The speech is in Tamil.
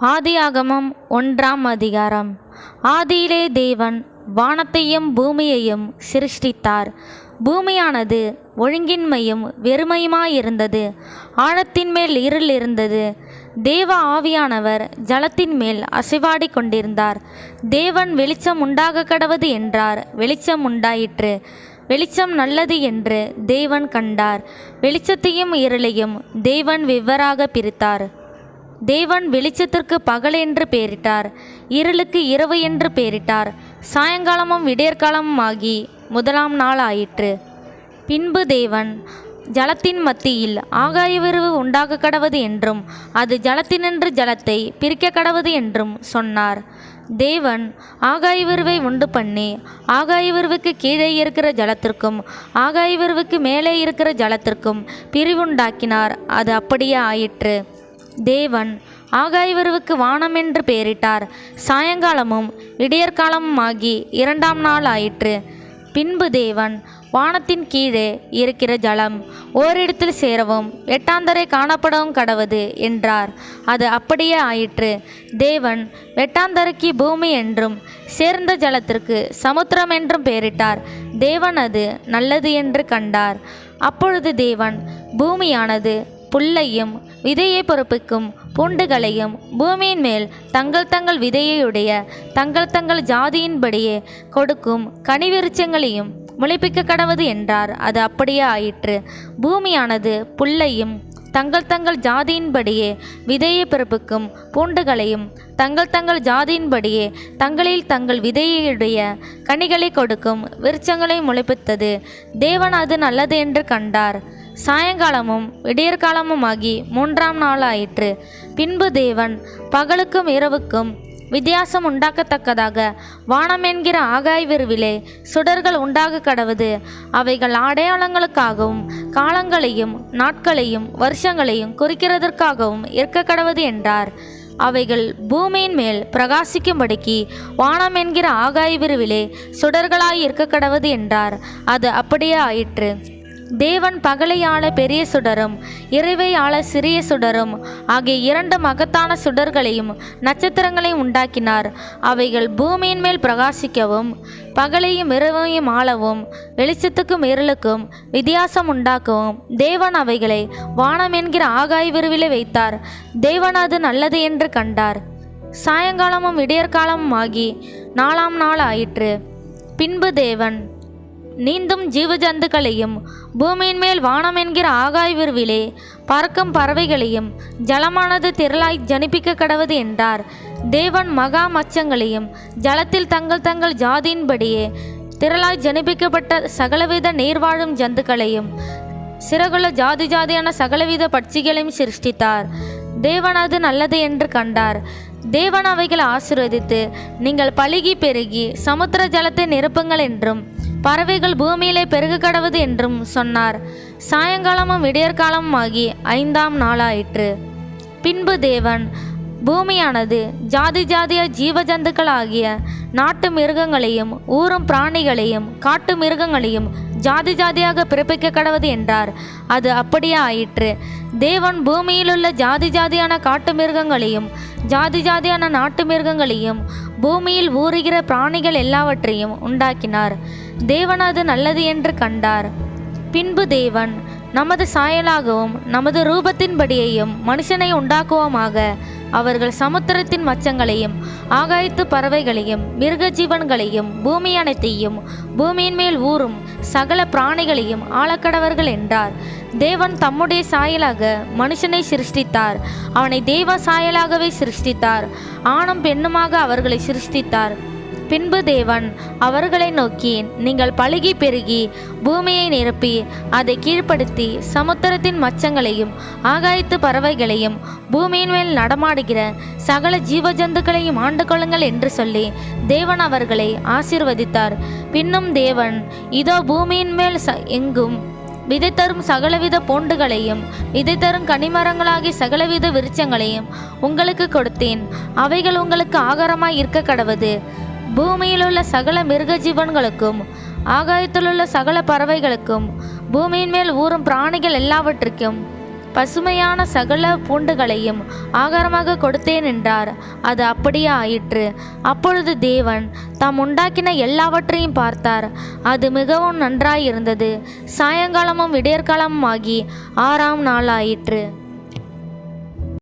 ஆதியாகமம் ஒன்றாம் அதிகாரம். ஆதியிலே தேவன் வானத்தையும் பூமியையும் சிருஷ்டித்தார். பூமியானது ஒழுங்கின்மையும் வெறுமையுமாயிருந்தது. ஆழத்தின் மேல் இருள் இருந்தது தேவ ஆவியானவர் ஜலத்தின் மேல் அசைவாடி கொண்டிருந்தார் தேவன் வெளிச்சம் உண்டாக கடவது என்றார். வெளிச்சம் உண்டாயிற்று. வெளிச்சம் நல்லது என்று தேவன் கண்டார். வெளிச்சத்தையும் இருளையும் தேவன் வெவ்வேறாக பிரித்தார். தேவன் வெளிச்சத்திற்கு பகல் என்று பெயரிட்டார் இருளுக்கு இரவு என்று பெயரிட்டார் சாயங்காலமும் விடியற்காலமும் ஆகி முதலாம் நாள் ஆயிற்று. பின்பு தேவன் ஜலத்தின் மத்தியில் ஆகாயவிரிவு உண்டாக கடவது என்றும் அது ஜலத்தினின்று ஜலத்தை பிரிக்க கடவது என்றும் சொன்னார். தேவன் ஆகாயவிரிவை உண்டு பண்ணி ஆகாயவிரிவுக்கு கீழே இருக்கிற ஜலத்திற்கும் ஆகாயவிரிவுக்கு மேலே இருக்கிற ஜலத்திற்கும் பிரிவுண்டாக்கினார் அது அப்படியே ஆயிற்று. தேவன் ஆகாய்வருவுக்கு வானம் என்று பெயரிட்டார். சாயங்காலமும் விடியற்காலமும் ஆகி இரண்டாம் நாள் ஆயிற்று. பின்பு தேவன் வானத்தின் கீழே இருக்கிற ஜலம் ஓரிடத்தில் சேரவும் வெட்டாந்தரை காணப்படவும் கடவது என்றார். அது அப்படியே ஆயிற்று. தேவன் வெட்டாந்தரைக்கு பூமி என்றும் சேர்ந்த ஜலத்திற்கு சமுத்திரம் என்றும் பெயரிட்டார். தேவன் அது நல்லது என்று கண்டார். அப்பொழுது தேவன் பூமியானது புல்லையும் விதையை பொறுப்பிக்கும் பூண்டுகளையும் பூமியின் மேல் தங்கள் தங்கள் விதையுடைய தங்கள் தங்கள் ஜாதியின்படியே கொடுக்கும் கனிவிருச்சங்களையும் முளைப்பிக்க கடவது என்றார். அது அப்படியே ஆயிற்று. பூமியானது புல்லையும் தங்கள் தங்கள் ஜாதியின்படியே விதையை பிறப்புக்கும் பூண்டுகளையும் தங்கள் தங்கள் ஜாதியின்படியே தங்களில் தங்கள் விதையுடைய கனிகளை கொடுக்கும் விருச்சங்களை முளைப்பித்தது. தேவன் அது நல்லது என்று கண்டார். சாயங்காலமும் விடியற்காலமுமாகி மூன்றாம் நாள் ஆயிற்று பின்பு தேவன் பகலுக்கும் இரவுக்கும் வித்தியாசம் உண்டாக்கத்தக்கதாக வானம் என்கிற ஆகாய் விரிவிலே சுடர்கள் உண்டாக கடவுது. அவைகள் அடையாளங்களுக்காகவும் காலங்களையும் நாட்களையும் வருஷங்களையும் குறிக்கிறதற்காகவும் இருக்க கடவுது என்றார். அவைகள் பூமியின் மேல் பிரகாசிக்கும்படிக்கு வானம் என்கிற ஆகாய் விரிவிலே சுடர்களாய் இருக்க கடவுது என்றார். அது அப்படியே ஆயிற்று. தேவன் பகலை ஆள பெரிய சுடரும் இரவை ஆள சிறிய சுடரும் ஆகிய இரண்டு மகத்தான சுடர்களையும் நட்சத்திரங்களையும் உண்டாக்கினார். அவைகள் பூமியின் மேல் பிரகாசிக்கவும் பகலையும் இரவையும் ஆளவும் வெளிச்சத்துக்கும் இருளுக்கும் வித்தியாசம் உண்டாக்கவும். தேவன் அவைகளை வானம் என்கிற ஆகாய் விரிவிலே வைத்தார். தேவன் அது நல்லது என்று கண்டார். சாயங்காலமும் விடியற்காலமும் ஆகி நாலாம் நாள் ஆயிற்று. பின்பு தேவன் நீந்தும் ஜீவஜந்துக்களையும் பூமியின் மேல் வானம் என்கிற ஆகாய் விரிவிலே பறக்கும் பறவைகளையும் ஜலமானது திரளாய் ஜனிப்பிக்க கடவது என்றார். தேவன் மகா மச்சங்களையும் ஜலத்தில் தங்கள் தங்கள் ஜாதியின்படியே திரளாய் ஜனிப்பிக்கப்பட்ட சகலவித நீர்வாழும் ஜந்துக்களையும் சிறகுள்ள ஜாதி ஜாதியான சகலவித பட்சிகளையும் சிருஷ்டித்தார். தேவன் அது நல்லது என்று கண்டார். தேவன் அவைகளை ஆசிர்வதித்து நீங்கள் பழுகி பெருகி சமுத்திர ஜலத்தை நிரப்புங்கள் என்றும் பறவைகள் பூமியிலே பெருகு கடவுது என்றும் சொன்னார். சாயங்காலமும் விடியற்காலமும் ஆகி ஐந்தாம் நாளாயிற்று. பின்பு தேவன் பூமியானது ஜாதி ஜாதிய ஜீவஜந்துக்களாகிய நாட்டு மிருகங்களையும் ஊரும் பிராணிகளையும் காட்டு மிருகங்களையும் ஜாதி ஜாதியாக பிறப்பிக்க கடவது என்றார். அது அப்படியே ஆயிற்று. தேவன் பூமியிலுள்ள ஜாதி ஜாதியான காட்டு மிருகங்களையும் ஜாதி ஜாதியான நாட்டு மிருகங்களையும் பூமியில் ஊறுகிற பிராணிகள் எல்லாவற்றையும் உண்டாக்கினார். தேவன் அது நல்லது என்று கண்டார். பின்பு தேவன் நமது சாயலாகவும் நமது ரூபத்தின்படியையும் மனுஷனை உண்டாக்குவோமாக அவர்கள் சமுத்திரத்தின் மச்சங்களையும் ஆகாயத்து பறவைகளையும் மிருக ஜீவன்களையும் பூமி அனைத்தையும் பூமியின் மேல் ஊறும் சகல பிராணிகளையும் ஆளக்கடவர்கள் என்றார். தேவன் தம்முடைய சாயலாக மனுஷனை சிருஷ்டித்தார். அவனை தெய்வ சாயலாகவே சிருஷ்டித்தார். ஆணும் பெண்ணுமாக அவர்களை சிருஷ்டித்தார். பின்பு தேவன் அவர்களை நோக்கி நீங்கள் பழுகி பெருகி பூமியை நிரப்பி அதை கீழ்ப்படுத்தி சமுத்திரத்தின் மச்சங்களையும் ஆகாயத்து பறவைகளையும் பூமியின் மேல் நடமாடுகிற சகல ஜீவஜந்துக்களையும் ஆண்டு கொள்ளுங்கள் என்று சொல்லி தேவன் அவர்களை ஆசீர்வதித்தார். பின்னும் தேவன் இதோ பூமியின் மேல் ச எங்கும் விதை தரும் சகலவித பூண்டுகளையும் விதை தரும் கனிமரங்களாகிய சகலவித விருட்சங்களையும் உங்களுக்கு கொடுத்தேன். அவைகள் உங்களுக்கு ஆகாரமாய் இருக்க கடவுது. பூமியிலுள்ள சகல மிருக ஜீவன்களுக்கும் ஆகாயத்திலுள்ள சகல பறவைகளுக்கும் பூமியின் மேல் ஊறும் பிராணிகள் எல்லாவற்றுக்கும் பசுமையான சகல பூண்டுகளையும் ஆகாரமாக கொடுத்தேன் என்றார். அது அப்படியே ஆயிற்று. அப்பொழுது தேவன் தாம் உண்டாக்கின எல்லாவற்றையும் பார்த்தார். அது மிகவும் நன்றாயிருந்தது. சாயங்காலமும் விடியற்காலமும் ஆகி ஆறாம் நாளாயிற்று.